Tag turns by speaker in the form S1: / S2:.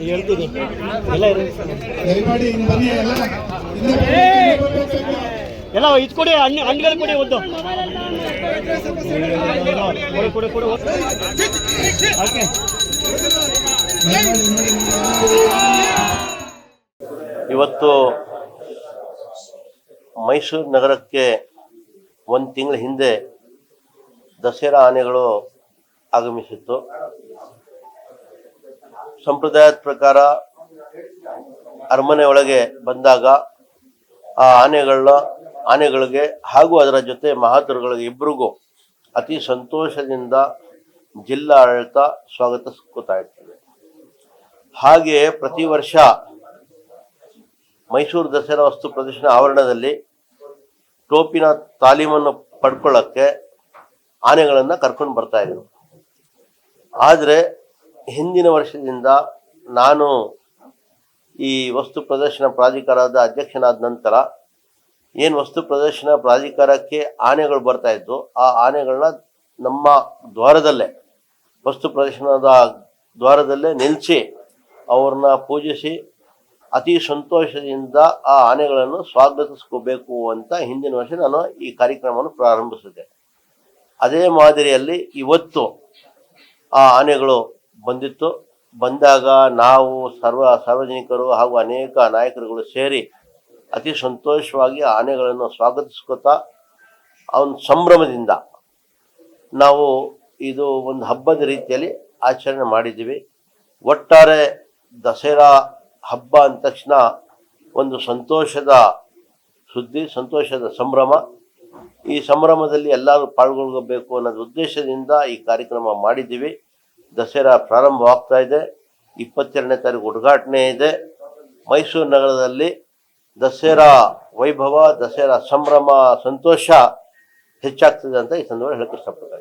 S1: ಹೇಳ್ತೀನಿ ಎಲ್ಲ
S2: ಎಲ್ಲ. ಹಿಂದೆ
S1: ಎಲ್ಲ ಇದು ಕೊಡಿ ಹಣ್ಣು ಹಣ್ಣುಗಳು ಕೊಡಿ ಒಂದು. ಕೊಡಿ ಕೊಡಿ ಕೊಡಿ ಓಕೆ.
S3: ಇವತ್ತು ಮೈಸೂರು ನಗರಕ್ಕೆ ಒಂದು ತಿಂಗಳ ಹಿಂದೆ ದಸರಾ ಆನೆಗಳು ಆಗಮಿಸಿತ್ತು. ಸಂಪ್ರದಾಯದ ಪ್ರಕಾರ ಅರಮನೆ ಒಳಗೆ ಬಂದಾಗ ಆ ಆನೆಗಳನ್ನ ಆನೆಗಳಿಗೆ ಹಾಗೂ ಅದರ ಜೊತೆ ಮಹಾತರುಗಳಿಗೆ ಇಬ್ಬರಿಗೂ ಅತಿ ಸಂತೋಷದಿಂದ ಜಿಲ್ಲಾ ಆಡಳಿತ ಸ್ವಾಗತಿಸ್ಕೊತಾ ಇರ್ತದೆ. ಹಾಗೆಯೇ ಪ್ರತಿ ವರ್ಷ ಮೈಸೂರು ದಸರಾ ವಸ್ತು ಪ್ರದರ್ಶನ ಆವರಣದಲ್ಲಿ ಟೋಪಿನ ತಾಲೀಮನ್ನು ಪಡ್ಕೊಳ್ಳೋಕ್ಕೆ ಆನೆಗಳನ್ನು ಕರ್ಕೊಂಡು ಬರ್ತಾ ಇದ್ರು. ಆದರೆ ಹಿಂದಿನ ವರ್ಷದಿಂದ ನಾನು ಈ ವಸ್ತು ಪ್ರದರ್ಶನ ಪ್ರಾಧಿಕಾರದ ಅಧ್ಯಕ್ಷನಾದ ನಂತರ ಏನು ವಸ್ತು ಪ್ರದರ್ಶನ ಪ್ರಾಧಿಕಾರಕ್ಕೆ ಆನೆಗಳು ಬರ್ತಾ ಇತ್ತು ಆ ಆನೆಗಳನ್ನ ನಮ್ಮ ದ್ವಾರದಲ್ಲೇ, ವಸ್ತು ಪ್ರದರ್ಶನದ ದ್ವಾರದಲ್ಲೇ ನಿಲ್ಲಿಸಿ ಅವ್ರನ್ನ ಪೂಜಿಸಿ ಅತಿ ಸಂತೋಷದಿಂದ ಆ ಆನೆಗಳನ್ನು ಸ್ವಾಗತಿಸ್ಕೋಬೇಕು ಅಂತ ಹಿಂದಿನ ವರ್ಷ ನಾನು ಈ ಕಾರ್ಯಕ್ರಮವನ್ನು ಪ್ರಾರಂಭಿಸಿದೆ ಅದೇ ಮಾದರಿಯಲ್ಲಿ ಇವತ್ತು ಆ ಆನೆಗಳು ಬಂದಿತ್ತು. ಬಂದಾಗ ನಾವು ಸರ್ವ ಸಾರ್ವಜನಿಕರು ಹಾಗೂ ಅನೇಕ ನಾಯಕರುಗಳು ಸೇರಿ ಅತಿ ಸಂತೋಷವಾಗಿ ಆನೆಗಳನ್ನು ಸ್ವಾಗತಿಸ್ಕೋತಾ, ಅವನ ಸಂಭ್ರಮದಿಂದ ನಾವು ಇದು ಒಂದು ಹಬ್ಬದ ರೀತಿಯಲ್ಲಿ ಆಚರಣೆ ಮಾಡಿದ್ದೀವಿ. ಒಟ್ಟಾರೆ ದಸರಾ ಹಬ್ಬ ಅಂದ ತಕ್ಷಣ ಒಂದು ಸಂತೋಷದ ಸುದ್ದಿ, ಸಂತೋಷದ ಸಂಭ್ರಮ. ಈ ಸಂಭ್ರಮದಲ್ಲಿ ಎಲ್ಲರೂ ಪಾಲ್ಗೊಳ್ಳಬೇಕು ಅನ್ನೋದು ಉದ್ದೇಶದಿಂದ ಈ ಕಾರ್ಯಕ್ರಮ ಮಾಡಿದ್ದೀವಿ. ದಸರಾ ಪ್ರಾರಂಭವಾಗ್ತಾ ಇದೆ. ಇಪ್ಪತ್ತೆರಡನೇ ತಾರೀಕು ಉದ್ಘಾಟನೆ ಇದೆ. ಮೈಸೂರು ನಗರದಲ್ಲಿ ದಸರಾ ವೈಭವ, ದಸರಾ ಸಂಭ್ರಮ, ಸಂತೋಷ ಹೆಚ್ಚಾಗ್ತದೆ ಅಂತ ಈ ಸಂದರ್ಭ ಹೇಳಕ್ಕೆ ಇಷ್ಟಪಡ್ತಾರೆ